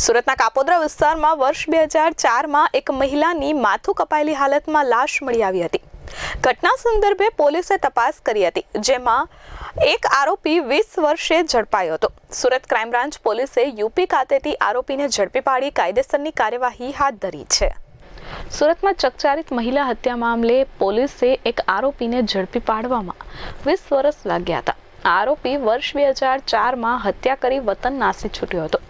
સુરતના કાપોદ્રા વિસ્તારમાં વર્ષ બે હજાર ચારમાં એક મહિલાની માથું કપાયેલી હાલતમાં લાશ મળી આવી હતી. ઘટના સંદર્ભે પોલીસે તપાસ કરી હતી, જેમાં એક આરોપી વીસ વર્ષે ઝડપાયો હતો. સુરત ક્રાઇમ બ્રાન્ચ પોલીસે યુપી ખાતેથી આરોપીને ઝડપી પાડી કાયદેસરની કાર્યવાહી હાથ ધરી છે. સુરતમાં ચકચારિત મહિલા હત્યા મામલે પોલીસે એક આરોપીને ઝડપી પાડવામાં વીસ વર્ષ લાગ્યા હતા. આરોપી વર્ષ બે હજાર ચારમાં હત્યા કરી વતન નાસી છૂટ્યો હતો.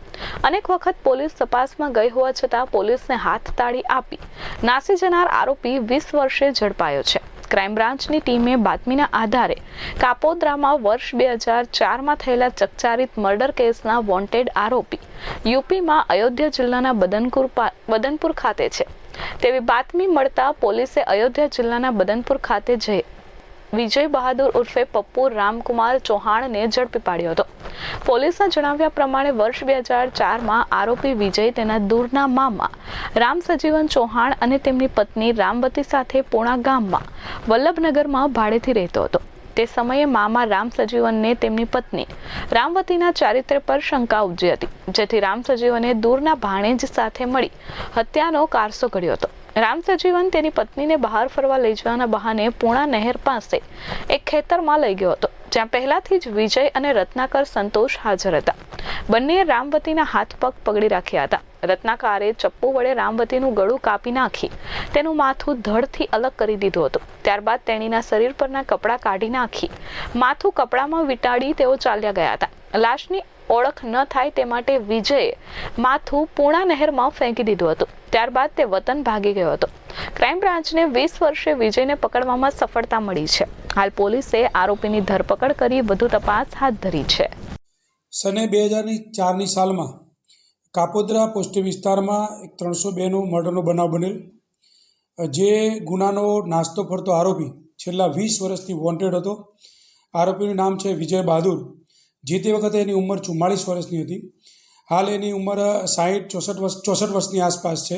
અનેક વખત પોલીસ તપાસમાં ગઈ હોવા છતાં પોલીસને હાથ તાળી આપી. નાસી જનાર આરોપી વીસ વર્ષે ઝડપાયો છે. ક્રાઇમ બ્રાન્ચની ટીમે બાતમીના આધારે કાપોદ્રામાં વર્ષ બે હજાર ચારમાં થયેલા ચકચારિત મર્ડર કેસના વોન્ટેડ આરોપી યુપીમાં અયોધ્યા જિલ્લાના બદનપુર બદનપુર ખાતે છે. તેવી બાતમી મળતા પોલીસે અયોધ્યા જિલ્લાના બદનપુર ખાતે જઈ વિજય બહાદુર ઉર્ફે પપ્પુ રામકુમાર ચૌહાણને ઝડપી પાડ્યો હતો. પોલીસના જણાવ્યા પ્રમાણે વર્ષ બે હજાર ચારમાં આરોપી વિજય તેના દૂરના મામા રામ સજીવન ચૌહાણ અને તેમની પત્ની રામવતી સાથે પૂણા ગામમાં વલ્લભનગરમાં ભાડેથી રહેતો હતો. તે સમયે મામા રામ સજીવનને તેમની પત્ની રામવતીના ચારિત્ર્ય પર શંકા ઉપજી હતી, જેથી રામ સજીવને દૂરના ભાણેજ સાથે મળી હત્યાનો કારસો ઘડ્યો હતો. રામ સજીવન તેની પત્નીને બહાર ફરવા લઈ જવાના બહાને પૂણા નહેર પાસે એક ખેતરમાં લઈ ગયો હતો, જ્યાં પહેલાથી જ વિજય અને રત્નાકર સંતોષ હાજર હતા. બંનેએ રામવતીના હાથ પગ પકડી રાખ્યા હતા. રત્નાકારે ચપ્પુ વડે રામવતીનું ગળું કાપી નાખી, તેનું માથું ધડથી અલગ કરી દીધું હતું. ત્યારબાદ તેણીના શરીર પરના કપડાં કાઢી નાખી, માથું કપડામાં વીંટાળી તેઓ ચાલ્યા ગયા હતા. લાશની ઓળખ ન થાય તે માટે વિજયે માથું પૂણા નહેરમાં ફેંકી દીધું હતું. ત્યારબાદ તે વતન ભાગી ગયો હતો. ક્રાઇમ બ્રાન્ચને વીસ વર્ષે વિજયને પકડવામાં સફળતા મળી છે. હાલ પોલીસે આરોપીની ધરપકડ કરી વધુ તપાસ હાથ ધરી છે. સને બે હજારની ચારની સાલમાં કાપોદ્રા પોસ્ટી વિસ્તારમાં એક ત્રણસો બેનું મર્ડરનો બનાવ બનેલ. જે ગુનાનો નાસ્તો ફરતો આરોપી છેલ્લા વીસ વર્ષથી વોન્ટેડ હતો. આરોપીનું નામ છે વિજય બહાદુર. જે તે વખતે એની ઉંમર ચુમ્માળીસ વર્ષની હતી. હાલ એની ઉંમર સાહીઠ, ચોસઠ વર્ષ, ચોસઠ વર્ષની આસપાસ છે.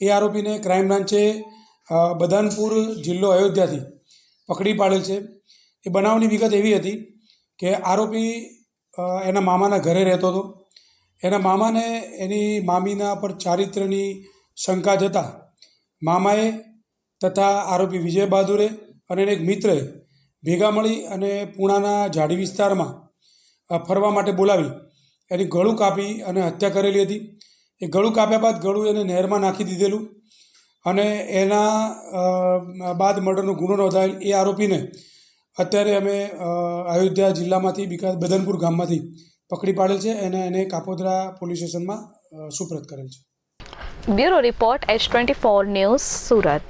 એ આરોપીને ક્રાઇમ બ્રાન્ચે બદાનપુર જિલ્લો અયોધ્યાથી પકડી પાડેલ છે. એ બનાવની વિગત એવી હતી કે આરોપી એના મામાના ઘરે રહેતો હતો. એના મામાને એની મામીના પર ચારિત્ર્યની શંકા જતાં મામાએ તથા આરોપી વિજય બહાદુરે અને એક મિત્રએ ભેગા મળી અને પૂણાના ઝાડી વિસ્તારમાં ફરવા માટે બોલાવી. એની ગળું કાપી અને હત્યા કરેલી હતી. એ ગળું કાપ્યા બાદ ગળું એને નહેરમાં નાખી દીધેલું અને એના બાદ મર્ડરનો ગુનો નોંધાયેલ એ આરોપીને અત્યારે અમે અયોધ્યા જિલ્લામાંથી બીકા, બદનપુર ગામમાંથી પકડી પાડેલ છે. અને એને કાપોદ્રા પોલીસ સ્ટેશનમાં સુપ્રત કરેલ છે. Bureau report H twenty four news Surat.